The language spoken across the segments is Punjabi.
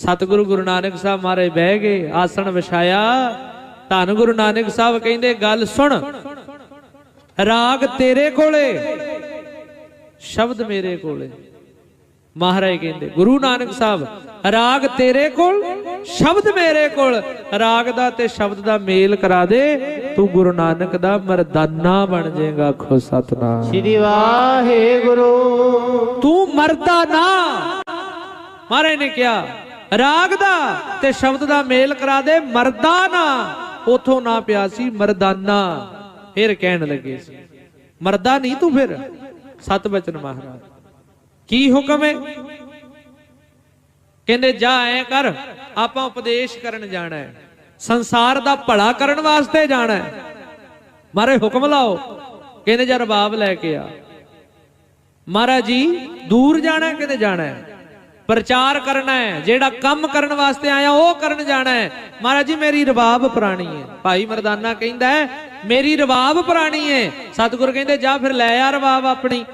ਸਤਿਗੁਰੂ ਗੁਰੂ ਨਾਨਕ ਸਾਹਿਬ ਮਾਰੇ ਬਹਿ ਗਏ ਆਸਣ ਵਿਛਾਇਆ। ਧੰਨ ਗੁਰੂ ਨਾਨਕ ਸਾਹਿਬ ਕਹਿੰਦੇ ਗੱਲ ਸੁਣ ਰਾਗ ਤੇਰੇ ਕੋਲੇ ਸ਼ਬਦ ਮੇਰੇ ਕੋਲੇ। ਮਹਾਰਾਜ ਕਹਿੰਦੇ ਗੁਰੂ ਨਾਨਕ ਸਾਹਿਬ ਰਾਗ ਤੇਰੇ ਕੋਲ ਸ਼ਬਦ ਮੇਰੇ ਕੋਲ ਰਾਗ ਦਾ ਤੇ ਸ਼ਬਦ ਦਾ ਮੇਲ ਕਰਾ ਦੇ ਤੂੰ ਗੁਰੂ ਨਾਨਕ ਦਾ ਮਰਦਾਨਾ ਬਣ ਜਾਏਗਾ ਖੋ ਸਤਨਾਮ। ਸ੍ਰੀ ਵਾਹਿਗੁਰੂ। ਤੂੰ ਮਰਦਾ ਨਾ। ਮਹਾਰਾਜ ਨੇ ਕਿਹਾ ਰਾਗ ਦਾ ਤੇ ਸ਼ਬਦ ਦਾ ਮੇਲ ਕਰਾ ਦੇ ਮਰਦਾਨਾ ਉਥੋਂ ਨਾ ਪਿਆ ਸੀ ਮਰਦਾਨਾ। ਫਿਰ ਕਹਿਣ ਲੱਗੇ ਸੀ, ਮਰਦਾ ਨਹੀਂ ਤੂੰ ਫਿਰ? ਸਤ ਬਚਨ ਮਹਾਰਾਜ, ਕੀ ਹੁਕਮ ਹੈ ਕਹਿੰਦੇ, ਜਾ ਐ ਕਰ, ਆਪਾਂ ਉਪਦੇਸ਼ ਕਰਨ ਜਾਣਾ ਹੈ। ਸੰਸਾਰ ਦਾ ਭਲਾ ਕਰਨ ਵਾਸਤੇ ਜਾਣਾ ਹੈ। ਮਾਰੇ ਹੁਕਮ ਲਾਓ। ਕਹਿੰਦੇ ਜਾ ਰਬਾਬ ਲੈ ਕੇ ਆ। ਮਹਾਰਾਜ ਜੀ, ਦੂਰ ਜਾਣਾ ਕਿਤੇ ਜਾਣਾ ਹੈ? ਪ੍ਰਚਾਰ ਕਰਨਾ ਹੈ, ਜਿਹੜਾ ਕੰਮ ਕਰਨ ਵਾਸਤੇ ਆਇਆ, ਉਹ ਕਰਨ ਜਾਣਾ ਹੈ। ਮਹਾਰਾਜ ਜੀ, ਮੇਰੀ ਰਬਾਬ ਪੁਰਾਣੀ ਹੈ। ਭਾਈ ਮਰਦਾਨਾ ਕਹਿੰਦਾ ਮੇਰੀ ਰਬਾਬ ਪੁਰਾਣੀ ਹੈ। ਸਤਿਗੁਰ ਕਹਿੰਦੇ, ਜਾ ਫਿਰ ਲੈ ਆ ਰਬਾਬ ਆਪਣੀ।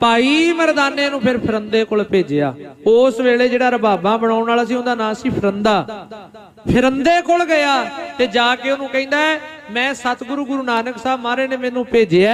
ਭਾਈ ਮਰਦਾਨੇ ਨੂੰ ਫਿਰ ਫਰੰਦੇ ਕੋਲ ਭੇਜਿਆ। ਉਸ ਵੇਲੇ ਜਿਹੜਾ ਰਬਾਬਾ ਬਣਾਉਣ ਵਾਲਾ ਸੀ, ਉਹਦਾ ਨਾਂ ਸੀ ਫਿਰੰਦਾ। ਫਿਰੰਦੇ ਕੋਲ ਗਿਆ ਤੇ ਜਾ ਕੇ ਉਹਨੂੰ ਕਹਿੰਦਾ ਮੈਂ ਸਤਿਗੁਰੂ ਗੁਰੂ ਨਾਨਕ ਸਾਹਿਬ ਮਹਾਰਾਜ ਨੇ ਮੈਨੂੰ ਭੇਜਿਆ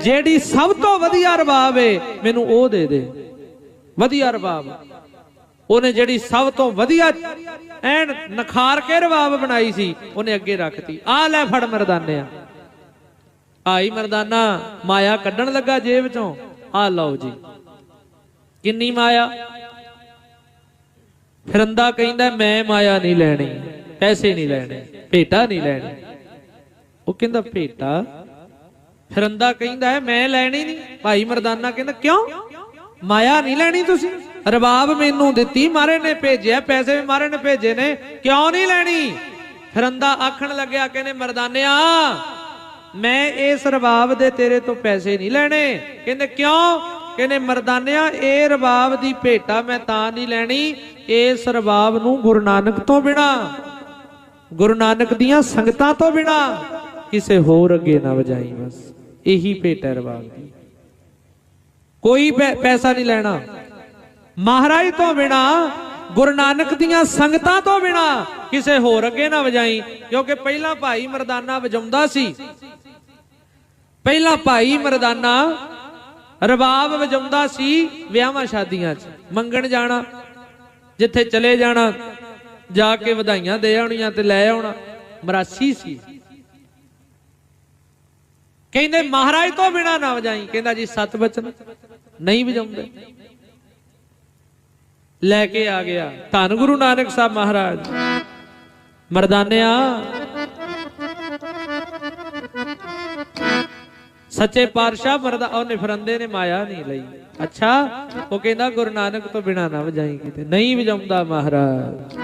ਜਿਹੜੀ ਸਭ ਤੋਂ ਵਧੀਆ ਰਬਾਬ ਏ, ਮੈਨੂੰ ਉਹ ਦੇ ਦੇ। ਵਧੀਆ ਰਬਾਬ। ਉਹਨੇ ਜਿਹੜੀ ਸਭ ਤੋਂ ਵਧੀਆ ਐਨ ਨਖਾਰ ਕੇ ਰਵਾਬ ਬਣਾਈ ਸੀ, ਉਹਨੇ ਅੱਗੇ ਰੱਖਤੀ। ਆ ਲੈ ਫੜ ਮਰਦਾਨਿਆ। ਆਈ ਮਰਦਾਨਾ, ਮਾਇਆ ਕੱਢਣ ਲੱਗਾ ਜੇਬ ਚੋਂ। ਆ ਲਓ ਜੀ। ਕਿੰਨੀ ਮਾਇਆ? ਫਿਰੰਦਾ ਕਹਿੰਦਾ, ਮੈਂ ਮਾਇਆ ਨਹੀਂ ਲੈਣੀ, ਪੈਸੇ ਨਹੀਂ ਲੈਣੇ, ਭੇਟਾ ਨਹੀਂ ਲੈਣੀ। ਉਹ ਕਹਿੰਦਾ, ਭੇਟਾ? ਫਿਰੰਦਾ ਕਹਿੰਦਾ, ਮੈਂ ਲੈਣੀ ਨਹੀਂ। ਭਾਈ ਮਰਦਾਨਾ ਕਹਿੰਦਾ, ਕਿਉਂ? ਮਾਇਆ ਨਹੀਂ ਲੈਣੀ ਤੁਸੀਂ? ਰਬਾਬ ਮੈਨੂੰ ਦਿੱਤੀ ਮਾਰੇ ਨੇ ਭੇਜਿਆ, ਪੈਸੇ ਵੀ ਮਾਰੇ ਨੇ ਭੇਜੇ ਨੇ, ਕਿਉਂ ਨਹੀਂ ਲੈਣੀ? ਫਿਰੰਦਾ ਆਖਣ ਲੱਗਿਆ, ਕਹਿੰਦੇ, ਮਰਦਾਨਿਆ, ਮੈਂ ਇਸ ਰਬਾਬ ਦੇ ਤੇਰੇ ਤੋਂ ਪੈਸੇ ਨਹੀਂ ਲੈਣੇ। ਕਹਿੰਦੇ, ਕਿਉਂ? ਕਹਿੰਦੇ, ਮਰਦਾਨਿਆ, ਇਹ ਰਬਾਬ ਦੀ ਭੇਟਾ ਮੈਂ ਤਾਂ ਨਹੀਂ ਲੈਣੀ, ਇਸ ਰਬਾਬ ਨੂੰ ਗੁਰੂ ਨਾਨਕ ਤੋਂ ਬਿਨਾ, ਗੁਰੂ ਨਾਨਕ ਦੀਆਂ ਸੰਗਤਾਂ ਤੋਂ ਬਿਨਾ ਕਿਸੇ ਹੋਰ ਅੱਗੇ ਨਾ ਵਜਾਈ, ਬਸ ਇਹੀ ਭੇਟ ਹੈ ਰਬਾਬ ਦੀ। ਕੋਈ ਪੈ- ਪੈਸਾ ਨਹੀਂ ਲੈਣਾ। ਮਹਾਰਾਜ ਤੋਂ ਬਿਨਾ, ਗੁਰੂ ਨਾਨਕ ਦੀਆਂ ਸੰਗਤਾਂ ਤੋਂ ਬਿਨਾ ਕਿਸੇ ਹੋਰ ਅੱਗੇ ਨਾ ਵਜਾਈ, ਕਿਉਂਕਿ ਪਹਿਲਾਂ ਭਾਈ ਮਰਦਾਨਾ ਵਜਾਉਂਦਾ ਸੀ। ਪਹਿਲਾਂ ਭਾਈ ਮਰਦਾਨਾ ਰਬਾਬ ਵਜਾਉਂਦਾ ਸੀ ਵਿਆਹਾਂ ਸ਼ਾਦੀਆਂ 'ਚ, ਮੰਗਣ ਜਾਣਾ, ਜਿੱਥੇ ਚਲੇ ਜਾਣਾ, ਜਾ ਕੇ ਵਧਾਈਆਂ ਦੇ ਆਉਣੀਆਂ ਤੇ ਲੈ ਆਉਣਾ, ਮਰਾਸੀ ਸੀ। ਕਹਿੰਦੇ ਮਹਾਰਾਜ ਤੋਂ ਬਿਨਾ ਨਾ ਵਜਾਈ, ਕਹਿੰਦਾ ਜੀ ਸਤ ਬਚਨ ਨਹੀਂ ਵਜਾਉਂਦੇ। ਲੈ ਕੇ ਆ ਗਿਆ। ਧੰਨ ਗੁਰੂ ਨਾਨਕ ਸਾਹਿਬ ਮਹਾਰਾਜ। ਮਰਦਾਨਿਆ, ਸੱਚੇ ਪਾਤਸ਼ਾਹ ਮਰਦਾ ਉਹਨੇ ਫਰੰਦੇ ਨੇ, ਮਾਇਆ ਨਹੀਂ ਲਈ। ਅੱਛਾ, ਉਹ ਕਹਿੰਦਾ, ਗੁਰੂ ਨਾਨਕ ਤੋਂ ਬਿਨਾ ਨਾ ਵਜਾਈ ਕਿਤੇ। ਨਹੀਂ ਵਜਾਉਂਦਾ ਮਹਾਰਾਜ।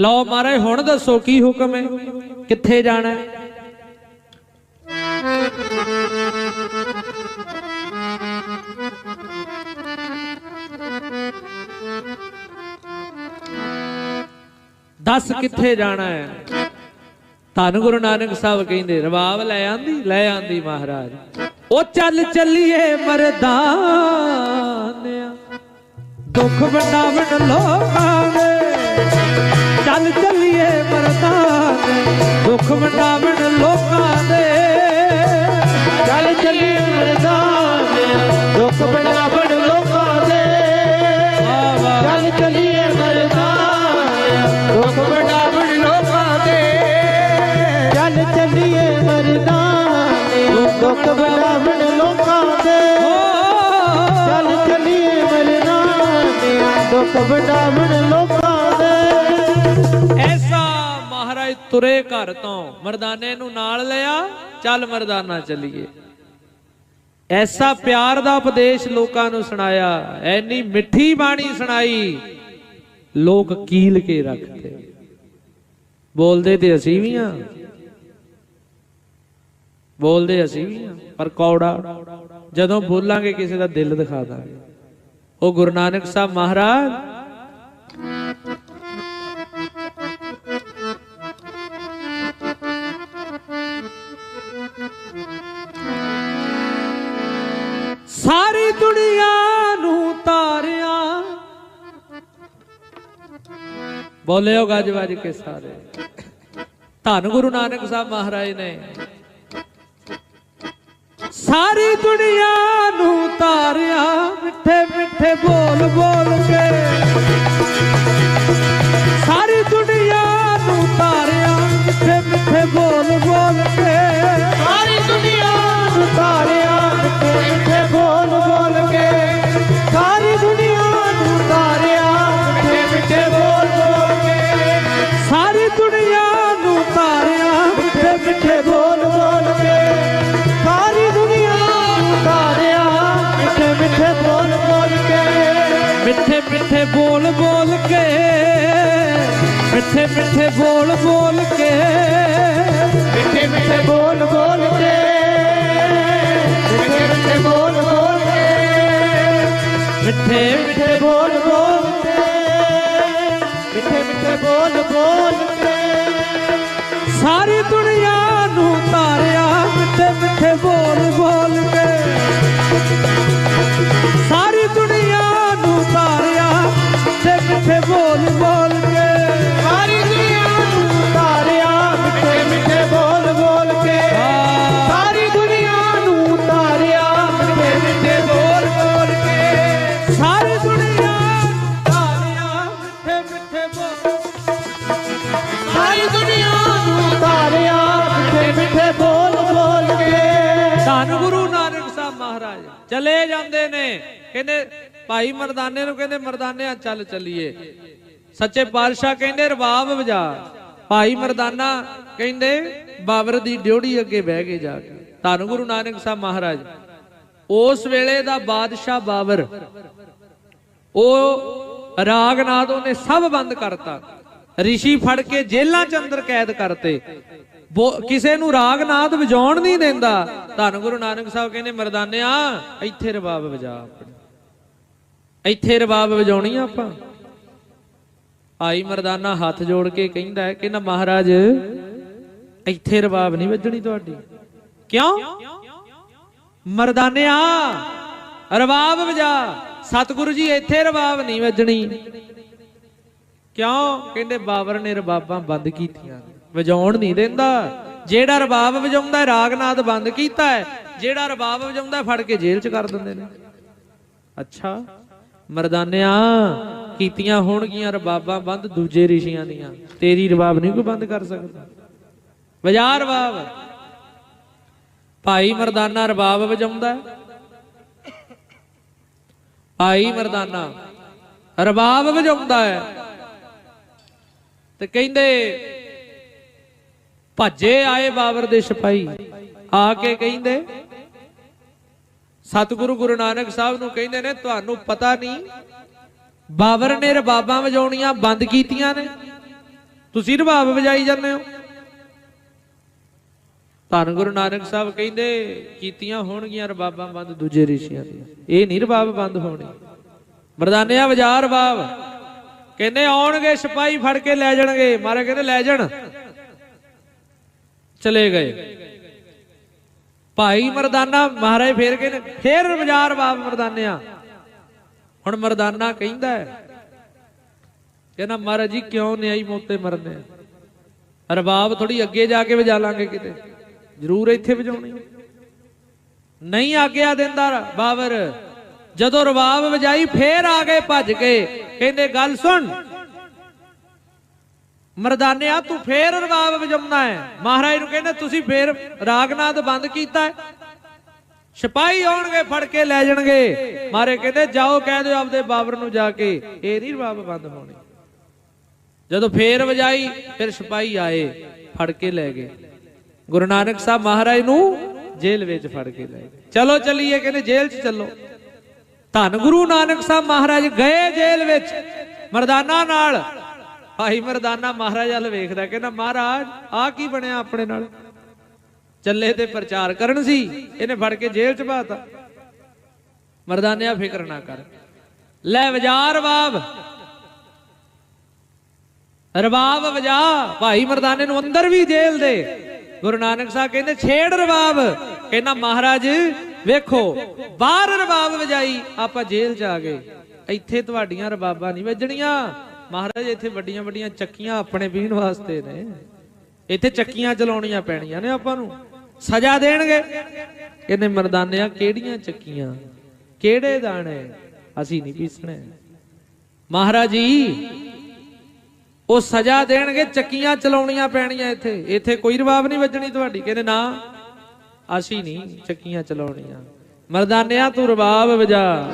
ਲਓ ਮਹਾਰਾਜ, ਹੁਣ ਦੱਸੋ ਕੀ ਹੁਕਮ ਹੈ? ਕਿੱਥੇ ਜਾਣਾ ਹੈ? ਦੱਸ ਕਿੱਥੇ ਜਾਣਾ ਹੈ? ਧੰਨ ਗੁਰੂ ਨਾਨਕ ਸਾਹਿਬ ਕਹਿੰਦੇ ਰਬਾਬ ਲੈ ਆਂਦੀ ਲੈ ਆਂਦੀ ਮਹਾਰਾਜ। ਉਹ ਚੱਲ ਚੱਲੀਏ ਮਰਦਾਨਿਆ। ਦੁੱਖ ਵੰਡਾਵਣ ਲੋਕਾਂ ਚੱਲ ਚੱਲੀਏ ਮਰਦਾਨੇ ਦੁੱਖ ਵੰਡਾਵਣ ਲੋਕਾਂ ਦੁੱਖ ਲੋਕਾਂ ਦੇ। ਐਸਾ ਮਹਾਰਾਜ ਤੁਰੇ ਘਰ ਤੋਂ। ਮਰਦਾਨੇ ਨੂੰ ਨਾਲ ਲਿਆ, ਚੱਲ ਮਰਦਾਨਾ ਚੱਲੀਏ। ਐਸਾ ਪਿਆਰ ਦਾ ਉਪਦੇਸ਼ ਲੋਕਾਂ ਨੂੰ ਸੁਣਾਇਆ। ਐਨੀ ਮਿੱਠੀ ਬਾਣੀ ਸੁਣਾਈ। ਲੋਕ ਕੀਲ ਕੇ ਰੱਖਦੇ। ਬੋਲਦੇ ਤੇ ਅਸੀਂ ਵੀ ਆ ਬੋਲਦੇ ਅਸੀਂ ਵੀ ਆ ਪਰ ਕੌੜਾ, ਜਦੋਂ ਬੋਲਾਂਗੇ, ਕਿਸੇ ਦਾ ਦਿਲ ਦਿਖਾ ਦਾਂਗੇ। ਉਹ ਗੁਰੂ ਨਾਨਕ ਸਾਹਿਬ ਮਹਾਰਾਜ। ਸਾਰੀ ਦੁਨੀਆ ਨੂੰ ਤਾਰਿਆ। ਬੋਲਿਓ ਗੱਜ ਵੱਜ ਕੇ ਸਾਰੇ। ਧੰਨ ਗੁਰੂ ਨਾਨਕ ਸਾਹਿਬ ਮਹਾਰਾਜ ਨੇ। ਸਾਰੀ ਦੁਨੀਆ ਨੂੰ ਤਾਰਿਆ ਮਿੱਠੇ ਮਿੱਠੇ ਬੋਲ ਬੋਲ ਕੇ। ਮਿੱਠੇ ਮਿੱਠੇ ਬੋਲ ਬੋਲ ਕੇ। ਮਿੱਠੇ ਮਿੱਠੇ ਬੋਲ ਬੋਲ ਕੇ। ਮਿੱਠੇ ਮਿੱਠੇ ਬੋਲ ਬੋਲ ਕੇ। ਮਿੱਠੇ ਮਿੱਠੇ ਬੋਲ ਬੋਲ ਕੇ। ਮਿੱਠੇ ਮਿੱਠੇ ਬੋਲ ਬੋਲ ਕੇ। ਮਿੱਠੇ ਮਿੱਠੇ ਬੋਲ ਬੋਲ ਕੇ। ਮਿੱਠੇ ਮਿੱਠੇ ਬੋਲ ਬੋਲ ਕੇ। ਸਾਰੀ ਦੁਨੀਆ ਨੂੰ ਤਾਰਿਆ। ਮਿੱਠੇ ਮਿੱਠੇ ਬੋਲ ਬੋਲ ਕੇ। ਮਹਾਰਾਜ। ਚਲੇ ਜਾਂਦੇ ਨੇ। ਕਹਿੰਦੇ, ਭਾਈ ਮਰਦਾਨੇ ਨੂੰ ਕਹਿੰਦੇ, ਮਰਦਾਨਿਆ, ਚੱਲ ਚੱਲੀਏ। ਸੱਚੇ ਪਾਤਸ਼ਾਹ ਕਹਿੰਦੇ ਰਬਾਬ ਵਜਾ ਭਾਈ ਮਰਦਾਨਾ ਕਹਿੰਦੇ, ਬਾਬਰ ਦੀ ਡਿਉੜੀ ਅੱਗੇ ਬਹਿ ਕੇ ਜਾ ਕੇ। ਧੰਨ ਗੁਰੂ ਨਾਨਕ ਸਾਹਿਬ ਮਹਾਰਾਜ। ਉਸ ਵੇਲੇ ਦਾ ਬਾਦਸ਼ਾਹ ਬਾਬਰ। ਉਹ ਰਾਗ ਰਾਗਨਾਦ ਉਹਨੇ ਸਭ ਬੰਦ ਕਰਤਾ। ਰਿਸ਼ੀ ਫੜ ਕੇ ਜੇਲ੍ਹਾਂ ਚ ਅੰਦਰ ਕੈਦ ਕਰਤੇ। ਕਿਸੇ ਨੂੰ ਰਾਗ ਨਾਦ ਵਜਾਉਣ ਨਹੀਂ ਦਿੰਦਾ। ਧੰਨ ਗੁਰੂ ਨਾਨਕ ਸਾਹਿਬ ਕਹਿੰਦੇ, ਮਰਦਾਨਿਆ, ਇੱਥੇ ਰਬਾਬ ਵਜਾ ਆਪਣੇ। ਇੱਥੇ ਰਬਾਬ ਵਜਾਉਣੀ ਆ ਆਪਾਂ। ਆਈ ਮਰਦਾਨਾ ਹੱਥ ਜੋੜ ਕੇ ਕਹਿੰਦਾ ਹੈ ਕਿ ਨਾ ਮਹਾਰਾਜ, ਇੱਥੇ ਰਬਾਬ ਨਹੀਂ ਵੱਜਣੀ ਤੁਹਾਡੀ। ਕਿਉਂ? ਮਰਦਾਨਿਆ, ਰਬਾਬ ਵਜਾ। ਸਤਿਗੁਰੂ ਜੀ, ਇੱਥੇ ਰਬਾਬ ਨਹੀਂ ਵੱਜਣੀ। ਕਿਉਂ? ਕਹਿੰਦੇ ਬਾਬਰ ਨੇ ਰਬਾਬਾਂ ਬੰਦ ਕੀਤੀਆਂ। ਵਜਾਉਣ ਨਹੀਂ ਦਿੰਦਾ। ਜਿਹੜਾ ਰਬਾਬ ਵਜਾਉਂਦਾ ਹੈ, ਰਾਗਨਾਦ ਬੰਦ ਕੀਤਾ ਹੈ। ਜਿਹੜਾ ਰਬਾਬ ਵਜਾਉਂਦਾ ਫੜ ਕੇ ਜੇਲ੍ਹ 'ਚ ਕਰ ਦਿੰਦੇ ਨੇ। ਅੱਛਾ। ਮਰਦਾਨਿਆਂ ਕੀਤੀਆਂ ਹੋਣਗੀਆਂ ਰਬਾਬਾਂ ਬੰਦ ਦੂਜੇ ਰਿਸ਼ੀਆਂ ਦੀਆਂ। ਤੇਰੀ ਰਬਾਬ ਨਹੀਂ ਕੋਈ ਬੰਦ ਕਰ ਸਕਦਾ। ਵਜਾ ਰਬਾਬ। ਭਾਈ ਮਰਦਾਨਾ ਰਬਾਬ ਵਜਾਉਂਦਾ। ਭਾਈ ਮਰਦਾਨਾ ਰਬਾਬ ਵਜਾਉਂਦਾ ਹੈ। ਤੇ ਕਹਿੰਦੇ, ਭੱਜੇ ਆਏ ਬਾਬਰ ਦੇ ਸਿਪਾਹੀ। ਆ ਕੇ ਕਹਿੰਦੇ, ਸਤਿਗੁਰੂ ਗੁਰੂ ਨਾਨਕ ਸਾਹਿਬ ਨੂੰ ਕਹਿੰਦੇ ਨੇ, ਤੁਹਾਨੂੰ ਪਤਾ ਨਹੀਂ ਬਾਬਰ ਨੇ ਰਬਾਬਾਂ ਵਜਾਉਣੀਆਂ ਬੰਦ ਕੀਤੀਆਂ ਨੇ। ਤੁਸੀਂ ਰਬਾਬ ਵਜਾਈ ਜਾਂਦੇ ਹੋ? ਧੰਨ ਗੁਰੂ ਨਾਨਕ ਸਾਹਿਬ ਕਹਿੰਦੇ, ਕੀਤੀਆਂ ਹੋਣਗੀਆਂ ਰਬਾਬਾਂ ਬੰਦ ਦੂਜੇ ਰਿਸ਼ੀਆਂ ਦੀਆਂ। ਇਹ ਨਹੀਂ ਰਬਾਬ ਬੰਦ ਹੋਣੀ। ਮਰਦਾਨਿਆ ਵਜਾ ਰਬਾਬ। ਕਹਿੰਦੇ ਆਉਣਗੇ, ਸਿਪਾਹੀ ਫੜ ਕੇ ਲੈ ਜਾਣਗੇ। ਮਹਾਰਾਜ ਕਹਿੰਦੇ, ਲੈ ਜਾਣ। ਚਲੇ ਗਏ। ਭਾਈ ਮਰਦਾਨਾ, ਮਹਾਰਾਜ ਫੇਰ ਕਹਿੰਦੇ, ਫੇਰ ਵਜਾ ਰਬਾਬ ਮਰਦਾਨਿਆ। ਹੁਣ ਮਰਦਾਨਾ ਕਹਿੰਦਾ ਹੈ, ਕਹਿੰਦਾ, ਮਹਾਰਾਜ ਜੀ, ਕਿਉਂ ਨਿਆਈ ਮੋਤੇ ਮਰਨੇ ਰਬਾਬ ਥੋੜੀ ਅੱਗੇ ਜਾ ਕੇ ਵਜਾ ਲਾਂਗੇ ਕਿਤੇ। ਜ਼ਰੂਰ ਇੱਥੇ ਵਜਾਉਣੀ ਨਹੀਂ ਆਗਿਆ ਦਿੰਦਾ ਬਾਬਰ। ਜਦੋਂ ਰਬਾਬ ਵਜਾਈ, ਫੇਰ ਆ ਗਏ, ਭੱਜ ਕੇ। ਕਹਿੰਦੇ ਗੱਲ ਸੁਣ। ਮਰਦਾਨਿਆ, ਤੂੰ ਫੇਰ ਰਬਾਬ ਵਜਾਉਣਾ ਹੈ। ਮਹਾਰਾਜ ਨੂੰ ਕਹਿੰਦੇ, ਤੁਸੀਂ ਫੇਰ ਰਾਗਨਾਦ ਬੰਦ ਕੀਤਾ ਹੈ। ਸਿਪਾਹੀ ਆਉਣਗੇ, ਫੜ ਕੇ ਲੈ ਜਾਣਗੇ। ਮਾਰੇ ਕਹਿੰਦੇ, ਜਾਓ, ਕਹਿ ਦਿਓ ਆਪਦੇ ਬਾਬਰ ਨੂੰ ਜਾ ਕੇ। ਇਹ ਨਹੀਂ ਰਬਾਬ ਬੰਦ ਹੋਣੀ। ਜਦੋਂ ਫੇਰ ਵਜਾਈ, ਫਿਰ ਸਿਪਾਹੀ ਆਏ, ਫੜ ਕੇ ਲੈ ਗਏ। ਗੁਰੂ ਨਾਨਕ ਸਾਹਿਬ ਮਹਾਰਾਜ ਨੂੰ ਜੇਲ੍ਹ ਵਿੱਚ ਫੜ ਕੇ ਲੈ ਗਏ। ਚਲੋ, ਚੱਲੀਏ, ਕਹਿੰਦੇ, ਜੇਲ੍ਹ 'ਚ ਚੱਲੋ। ਧੰਨ ਗੁਰੂ ਨਾਨਕ ਸਾਹਿਬ ਮਹਾਰਾਜ ਗਏ ਜੇਲ੍ਹ ਵਿੱਚ ਮਰਦਾਨਾ ਨਾਲ। ਭਾਈ ਮਰਦਾਨਾ ਮਹਾਰਾਜ ਵੱਲ ਵੇਖਦਾ, ਕਹਿੰਦਾ, ਮਹਾਰਾਜ ਆ ਕੀ ਬਣਿਆ ਆਪਣੇ ਨਾਲ? ਚੱਲੇ ਤੇ ਪ੍ਰਚਾਰ ਕਰਨ ਸੀ, ਇਹਨੇ ਫੜ ਕੇ ਜੇਲ੍ਹ 'ਚ ਪਾਤਾ ਮਰਦਾਨਿਆ ਫਿਕਰ ਨਾ ਕਰ। ਲੈ ਵਜਾ ਰਬਾਬ ਰਬਾਬ ਵਜਾ। ਭਾਈ ਮਰਦਾਨੇ ਨੂੰ ਅੰਦਰ ਵੀ ਜੇਲ੍ਹ ਦੇ। ਗੁਰੂ ਨਾਨਕ ਸਾਹਿਬ ਕਹਿੰਦੇ, ਛੇੜ ਰਬਾਬ। ਕਹਿੰਦਾ, ਮਹਾਰਾਜ ਵੇਖੋ, ਬਾਹਰ ਰਬਾਬ ਵਜਾਈ, ਆਪਾਂ ਜੇਲ੍ਹ 'ਚ ਆ ਗਏ। ਇੱਥੇ ਤੁਹਾਡੀਆਂ ਰਬਾਬਾਂ ਨਹੀਂ ਵੱਜਣੀਆਂ। ਮਹਾਰਾਜ, ਇੱਥੇ ਵੱਡੀਆਂ ਵੱਡੀਆਂ ਚੱਕੀਆਂ ਆਪਣੇ ਪੀਣ ਵਾਸਤੇ ਨੇ। ਇੱਥੇ ਚੱਕੀਆਂ ਚਲਾਉਣੀਆਂ ਪੈਣੀਆਂ ਨੇ ਆਪਾਂ ਨੂੰ। ਸਜ਼ਾ ਦੇਣਗੇ। ਕਹਿੰਦੇ ਮਰਦਾਨਿਆਂ ਕਿਹੜੀਆਂ ਚੱਕੀਆਂ? ਕਿਹੜੇ ਦਾਣੇ? ਅਸੀਂ ਨਹੀਂ ਪੀਸਣੇ। ਮਹਾਰਾਜ ਜੀ, ਉਹ ਸਜ਼ਾ ਦੇਣਗੇ, ਚੱਕੀਆਂ ਚਲਾਉਣੀਆਂ ਪੈਣੀਆਂ ਇੱਥੇ। ਇੱਥੇ ਕੋਈ ਰਵਾਬ ਨਹੀਂ ਵੱਜਣੀ ਤੁਹਾਡੀ। ਕਹਿੰਦੇ ਨਾ ਅਸੀਂ ਨਹੀਂ ਚੱਕੀਆਂ ਚਲਾਉਣੀਆਂ। ਮਰਦਾਨਿਆਂ, ਤੂੰ ਰਬਾਬ ਵਜਾ।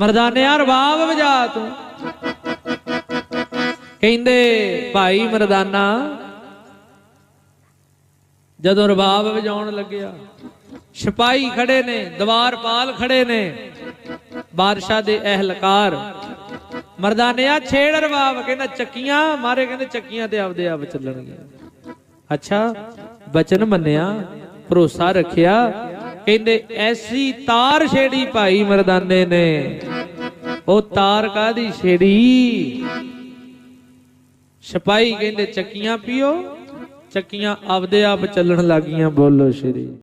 ਮਰਦਾਨਿਆਂ, ਰਬਾਬ ਵਜਾ ਤੂੰ। ਕਹਿੰਦੇ, ਭਾਈ ਮਰਦਾਨਾ, ਜਦੋਂ ਰਬਾਬ ਵਜਾਉਣ ਲੱਗਿਆ, ਸਿਪਾਹੀ ਖੜੇ ਨੇ, ਦਵਾਰਪਾਲ ਖੜੇ ਨੇ, ਬਾਦਸ਼ਾਹ ਦੇ ਅਹਿਲਕਾਰ ਮਰਦਾਨਿਆ ਛੇੜ ਰਬਾਬ ਕਹਿੰਦਾ ਚੱਕੀਆਂ, ਮਾਰੇ ਕਹਿੰਦੇ ਚੱਕੀਆਂ ਤੇ ਆਪਦੇ ਆਪ ਚੱਲਣਗੀਆਂ। ਅੱਛਾ, ਬਚਨ ਮੰਨਿਆ, ਭਰੋਸਾ ਰੱਖਿਆ, ਕਹਿੰਦੇ ਐਸੀ ਤਾਰ ਛੇੜੀ ਭਾਈ ਮਰਦਾਨੇ ਨੇ। ਉਹ ਤਾਰ ਕਾਦੀ ਛੇੜੀ? ਸਿਪਾਹੀ ਕਹਿੰਦੇ ਚੱਕੀਆਂ ਪੀਓ, ਚੱਕੀਆਂ ਆਪਦੇ ਆਪ ਚੱਲਣ ਲੱਗੀਆਂ, ਬੋਲੋ ਸ਼੍ਰੀ।